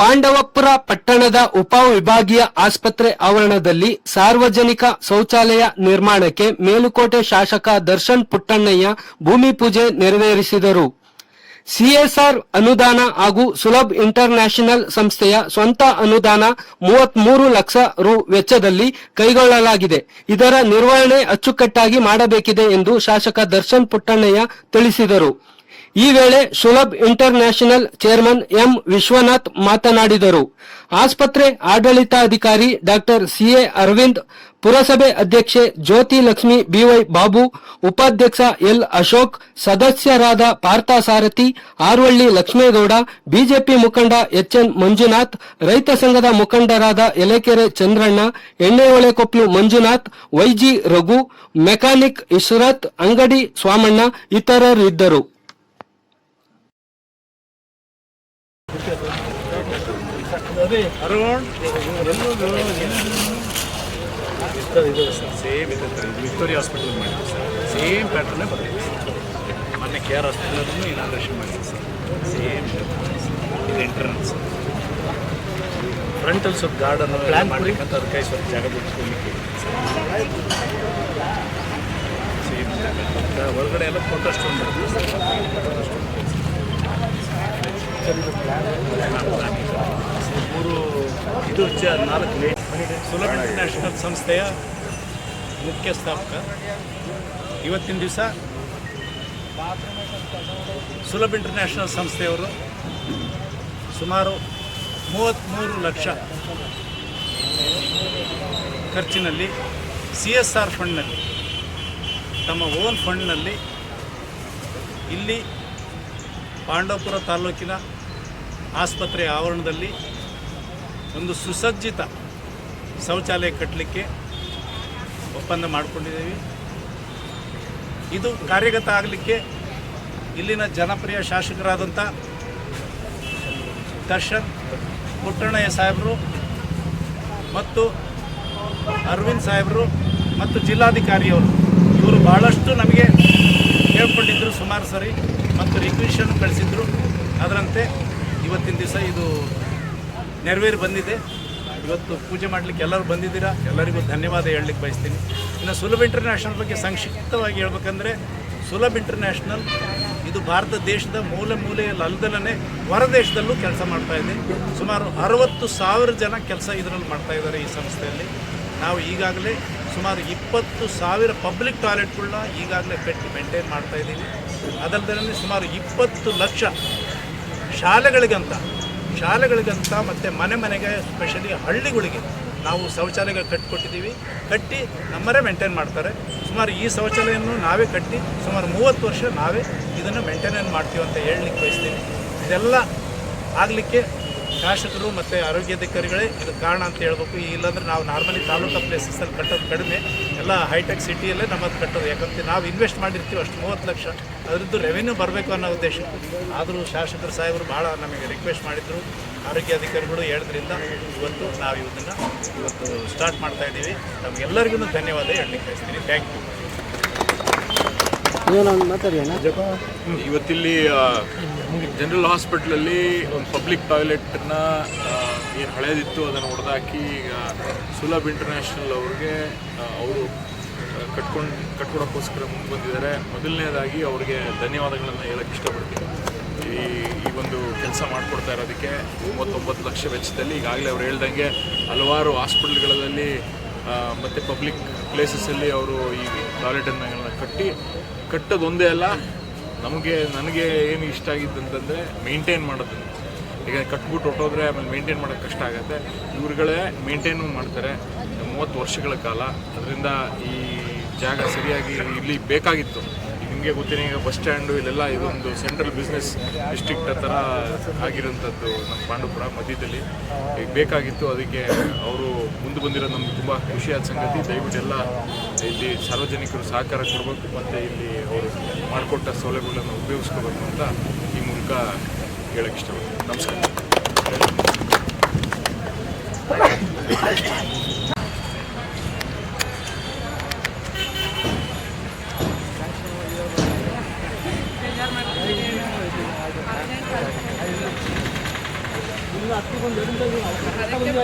ಪಾಂಡವಪುರ ಪಟ್ಟಣದ ಉಪವಿಭಾಗೀಯ ಆಸ್ಪತ್ರೆ ಆವರಣದಲ್ಲಿ ಸಾರ್ವಜನಿಕ ಶೌಚಾಲಯ ನಿರ್ಮಾಣಕ್ಕೆ ಮೇಲುಕೋಟೆ ಶಾಸಕ ದರ್ಶನ್ ಪುಟ್ಟಣ್ಣಯ್ಯ ಭೂಮಿ ಪೂಜೆ ನೆರವೇರಿಸಿದರು. ಸಿಎಸ್ಆರ್ ಅನುದಾನ ಹಾಗೂ ಸುಲಭ್ ಇಂಟರ್ ಸಂಸ್ಥೆಯ ಸ್ವಂತ ಅನುದಾನ ಮೂವತ್ಮೂರು ಲಕ್ಷ ರು ವೆಚ್ಚದಲ್ಲಿ ಕೈಗೊಳ್ಳಲಾಗಿದೆ. ಇದರ ನಿರ್ವಹಣೆ ಅಚ್ಚುಕಟ್ಟಾಗಿ ಮಾಡಬೇಕಿದೆ ಎಂದು ಶಾಸಕ ದರ್ಶನ್ ಪುಟ್ಟಣ್ಣಯ್ಯ ತಿಳಿಸಿದರು. ಈ ವೇಳೆ Sulabh international chairman M Vishwanath ಮಾತನಾಡಿದರು. ಆಸ್ಪತ್ರೆ ಆಡಳಿತಾಧಿಕಾರಿ ಡಾಕ್ಟರ್ ಸಿಎ ಅರವಿಂದ್, ಪುರಸಭೆ ಅಧ್ಯಕ್ಷೆ ಜ್ಯೋತಿ ಲಕ್ಷ್ಮಿ, ಬಿವೈ ಬಾಬು, ಉಪಾಧ್ಯಕ್ಷ ಎಲ್ ಅಶೋಕ್, ಸದಸ್ಯರಾದ ಪಾರ್ಥಸಾರಥಿ ಆರ್ವಳ್ಳಿ ಲಕ್ಷ್ಮೇಗೌಡ, ಬಿಜೆಪಿ ಮುಖಂಡ ಎಚ್ಎನ್ ಮಂಜುನಾಥ್, ರೈತ ಸಂಘದ ಮುಖಂಡರಾದ Elekere Chandranna Enneholekoppalu Manjunath, Y G Raghu, mechanic Ishrat, ಅಂಗಡಿ ಸ್ವಾಮಣ್ಣ ಇತರರು ಅರುಣ್ ಇದು ಸೇಮ್ ಇದೆ ಸರ್ ಇದು ವಿಕ್ಟೋರಿಯಾ ಹಾಸ್ಪಿಟಲ್ ಮಾಡಿದ್ವಿ ಸರ್. ಸೇಮ್ ಪ್ಯಾಟ್ರನ್ನೇ ಬಂದಿದೆ ಸರ್. ಮೊನ್ನೆ ಕೆ ಆರ್ ಹಾಸ್ಪಿಟಲನ್ನು ಇನಾಗ್ರೇಷನ್ ಮಾಡಿದ್ವಿ ಸರ್. ಸೇಮ್ ಇದು ಎಂಟ್ರನ್ಸ್. ಫ್ರಂಟಲ್ಲಿ ಸ್ವಲ್ಪ ಗಾರ್ಡನ್ ಪ್ಲ್ಯಾನ್ ಮಾಡ್ಲಿಕ್ಕಂತ ಅದಕ್ಕೆ ಸ್ವಲ್ಪ ಜಾಗ ಬಿಟ್ಕೊಳ್ಲಿಕ್ಕೆ ಸೇಮ್ ಹೊರಗಡೆ ಎಲ್ಲ ಫೋಟೋ ಸ್ಟೋನ್ ಮೂರು, ಇದು ನಾಲ್ಕು ಸುಲಭ ಇಂಟರ್ನ್ಯಾಷನಲ್ ಸಂಸ್ಥೆಯ ಮುಖ್ಯ ಸ್ಥಾಪಕ ಇವತ್ತಿನ ದಿವಸ ಸುಲಭ ಇಂಟರ್ನ್ಯಾಷನಲ್ ಸಂಸ್ಥೆಯವರು ಸುಮಾರು ಮೂವತ್ತ್ಮೂರು ಲಕ್ಷ ಖರ್ಚಿನಲ್ಲಿ ಸಿ ಎಸ್ ಆರ್ ಫಂಡ್ನಲ್ಲಿ ತಮ್ಮ ಓನ್ ಫಂಡ್ನಲ್ಲಿ ಇಲ್ಲಿ ಪಾಂಡವಪುರ ತಾಲೂಕಿನ ಆಸ್ಪತ್ರೆ ಆವರಣದಲ್ಲಿ ಒಂದು ಸುಸಜ್ಜಿತ ಶೌಚಾಲಯ ಕಟ್ಟಲಿಕ್ಕೆ ಒಪ್ಪಂದ ಮಾಡಿಕೊಂಡಿದ್ದೀವಿ. ಇದು ಕಾರ್ಯಗತ ಆಗಲಿಕ್ಕೆ ಇಲ್ಲಿನ ಜನಪ್ರಿಯ ಶಾಸಕರಾದಂಥ ದರ್ಶನ್ ಪುಟ್ಟಣ್ಣಯ್ಯ ಸಾಹೇಬರು ಮತ್ತು ಅರವಿಂದ್ ಸಾಹೇಬರು ಮತ್ತು ಜಿಲ್ಲಾಧಿಕಾರಿಯವರು ಇವರು ಭಾಳಷ್ಟು ನಮಗೆ ಹೇಳ್ಕೊಂಡಿದ್ದರು ಸುಮಾರು ಸರಿ ಮತ್ತು ರಿಕ್ವೆಷನ್ ಕಳಿಸಿದ್ರು. ಇವತ್ತಿನ ದಿವಸ ಇದು ನೆರವೇರಿ ಬಂದಿದೆ. ಇವತ್ತು ಪೂಜೆ ಮಾಡಲಿಕ್ಕೆ ಎಲ್ಲರೂ ಬಂದಿದ್ದೀರಾ? ಎಲ್ಲರಿಗೂ ಧನ್ಯವಾದ ಹೇಳಲಿಕ್ಕೆ ಬಯಸ್ತೀನಿ. ಇನ್ನು ಸುಲಭ ಇಂಟರ್ನ್ಯಾಷನಲ್ ಬಗ್ಗೆ ಸಂಕ್ಷಿಪ್ತವಾಗಿ ಹೇಳ್ಬೇಕಂದ್ರೆ, ಸುಲಭ ಇಂಟರ್ನ್ಯಾಷನಲ್ ಇದು ಭಾರತ ದೇಶದ ಮೂಲೆ ಮೂಲೆಯಲ್ಲಿ ಅಲ್ದಲೇ ಹೊರ ದೇಶದಲ್ಲೂ ಕೆಲಸ ಮಾಡ್ತಾ ಇದೆ. ಸುಮಾರು ಅರವತ್ತು ಸಾವಿರ ಜನ ಕೆಲಸ ಇದರಲ್ಲಿ ಮಾಡ್ತಾ ಇದ್ದಾರೆ ಈ ಸಂಸ್ಥೆಯಲ್ಲಿ. ನಾವು ಈಗಾಗಲೇ ಸುಮಾರು ಇಪ್ಪತ್ತು ಸಾವಿರ ಪಬ್ಲಿಕ್ ಟಾಯ್ಲೆಟ್ಗಳನ್ನ ಈಗಾಗಲೇ ಪೆಟ್ಟು ಮೇಂಟೈನ್ ಮಾಡ್ತಾ ಇದ್ದೀವಿ. ಅದಲ್ಲದೆ ಸುಮಾರು ಇಪ್ಪತ್ತು ಲಕ್ಷ ಶಾಲೆಗಳಿಗಂತ ಶಾಲೆಗಳಿಗಂತ ಮತ್ತು ಮನೆ ಮನೆಗೆ ಸ್ಪೆಷಲಿ ಹಳ್ಳಿಗಳಿಗೆ ನಾವು ಶೌಚಾಲಯ ಕಟ್ಟಿಕೊಟ್ಟಿದ್ದೀವಿ. ಕಟ್ಟಿ ನಮ್ಮರೇ ಮೇಂಟೈನ್ ಮಾಡ್ತಾರೆ. ಸುಮಾರು ಈ ಶೌಚಾಲಯವನ್ನು ನಾವೇ ಕಟ್ಟಿ ಸುಮಾರು ಮೂವತ್ತು ವರ್ಷ ನಾವೇ ಇದನ್ನು ಮೇಂಟೈನ್ ಮಾಡ್ತೀವಿ ಅಂತ ಹೇಳಲಿಕ್ಕೆ ಬಯಸ್ತೀನಿ. ಇದೆಲ್ಲ ಆಗಲಿಕ್ಕೆ ಶಾಸಕರು ಮತ್ತು ಆರೋಗ್ಯಾಧಿಕಾರಿಗಳೇ ಇದು ಕಾರಣ ಅಂತ ಹೇಳ್ಬೇಕು. ಇಲ್ಲಾಂದ್ರೆ ನಾವು ನಾರ್ಮಲಿ ತಾಲೂಕು ಪ್ಲೇಸಸ್ಸಲ್ಲಿ ಕಟ್ಟೋದು ಕಡಿಮೆ. ಎಲ್ಲ ಹೈಟೆಕ್ ಸಿಟಿಯಲ್ಲೇ ನಮ್ಮದು ಕಟ್ಟೋದು. ಯಾಕಂದ್ರೆ ನಾವು ಇನ್ವೆಸ್ಟ್ ಮಾಡಿರ್ತೀವಿ ಅಷ್ಟು ಮೂವತ್ತು ಲಕ್ಷ. ಅದರದ್ದು ರೆವೆನ್ಯೂ ಬರಬೇಕು ಅನ್ನೋ ಉದ್ದೇಶ. ಆದರೂ ಶಾಸಕರು ಸಾಹೇಬರು ಭಾಳ ನಮಗೆ ರಿಕ್ವೆಸ್ಟ್ ಮಾಡಿದರು. ಆರೋಗ್ಯಾಧಿಕಾರಿಗಳು ಹೇಳಿದ್ರಿಂದ ಇವತ್ತು ನಾವು ಇದನ್ನು ಇವತ್ತು ಸ್ಟಾರ್ಟ್ ಮಾಡ್ತಾ ಇದ್ದೀವಿ. ನಮಗೆಲ್ಲರಿಗೂ ಧನ್ಯವಾದ ಹೇಳಲಿಕ್ಕೆ ಬಯಸ್ತೀನಿ ಥ್ಯಾಂಕ್ ಯು ಇವತ್ತಿಲ್ಲಿ ಜನರಲ್ ಹಾಸ್ಪಿಟ್ಲಲ್ಲಿ ಒಂದು ಪಬ್ಲಿಕ್ ಟಾಯ್ಲೆಟ್ನ ಏನು ಹಳೇದಿತ್ತು ಅದನ್ನು ಹೊಡೆದಾಕಿ, ಈಗ ಸುಲಭ್ ಇಂಟರ್ನ್ಯಾಷನಲ್ ಅವ್ರಿಗೆ ಅವರು ಕಟ್ಕೊಂಡು, ಕಟ್ಕೊಡೋಕ್ಕೋಸ್ಕರ ಮುಂದೆ ಬಂದಿದ್ದಾರೆ. ಮೊದಲನೇದಾಗಿ ಅವ್ರಿಗೆ ಧನ್ಯವಾದಗಳನ್ನು ಹೇಳಕ್ಕೆ ಇಷ್ಟಪಡ್ತೀನಿ. ಈ ಈ ಒಂದು ಕೆಲಸ ಮಾಡಿಕೊಡ್ತಾ ಇರೋದಕ್ಕೆ ಮೂವತ್ತೊಂಬತ್ತು ಲಕ್ಷ ವೆಚ್ಚದಲ್ಲಿ ಈಗಾಗಲೇ ಅವ್ರು ಹೇಳ್ದಂಗೆ ಹಲವಾರು ಹಾಸ್ಪಿಟ್ಲ್ಗಳಲ್ಲಿ ಮತ್ತು ಪಬ್ಲಿಕ್ ಪ್ಲೇಸಸ್ಸಲ್ಲಿ ಅವರು ಈ ಟಾಯ್ಲೆಟನ್ನು ಕಟ್ಟಿ ಕಟ್ಟೋದೊಂದೇ ಅಲ್ಲ, ನಮಗೆ, ನನಗೆ ಏನು ಇಷ್ಟ ಆಗಿದ್ದು ಅಂತಂದರೆ ಮೇಂಟೈನ್ ಮಾಡೋದು. ಈಗ ಕಟ್ಬಿಟ್ಟು ಹೊಟ್ಟೋದ್ರೆ ಆಮೇಲೆ ಮೇಂಟೈನ್ ಮಾಡೋಕ್ಕೆ ಕಷ್ಟ ಆಗುತ್ತೆ. ಇವ್ರುಗಳೇ ಮೇಂಟೈನು ಮಾಡ್ತಾರೆ. ಮೂವತ್ತು ವರ್ಷಗಳ ಕಾಲ. ಅದರಿಂದ ಈ ಜಾಗ ಸರಿಯಾಗಿ ಇಲ್ಲಿ ಬೇಕಾಗಿತ್ತು. ನಿಮಗೆ ಗೊತ್ತಿನ ಈಗ ಬಸ್ ಸ್ಟ್ಯಾಂಡು ಇಲ್ಲೆಲ್ಲ ಇದೊಂದು ಸೆಂಟ್ರಲ್ ಬಿಸ್ನೆಸ್ ಡಿಸ್ಟ್ರಿಕ್ಟ್ ಥರ ಆಗಿರೋಂಥದ್ದು ನಮ್ಮ ಪಾಂಡುಪುರ ಮಧ್ಯದಲ್ಲಿ. ಈಗ ಬೇಕಾಗಿತ್ತು ಅದಕ್ಕೆ ಅವರು ಮುಂದೆ ಬಂದಿರೋದು ನಮ್ಗೆ ತುಂಬ ಖುಷಿಯಾದ ಸಂಗತಿ, ದಯವಿಟ್ಟು ಎಲ್ಲ ಇಲ್ಲಿ ಸಾರ್ವಜನಿಕರು ಸಹಕಾರ ಕೊಡಬೇಕು ಮತ್ತು ಇಲ್ಲಿ ಅವರು ಮಾಡಿಕೊಟ್ಟ ಸೌಲಭ್ಯಗಳನ್ನು ಉಪಯೋಗಿಸ್ಕೋಬೇಕು ಅಂತ ಈ ಮೂಲಕ ಹೇಳಕ್ಕೆ ಇಷ್ಟಪಡ್ತೀನಿ. ನಮಸ್ಕಾರ. ಇನ್ನು ಹತ್ತಿಗೆ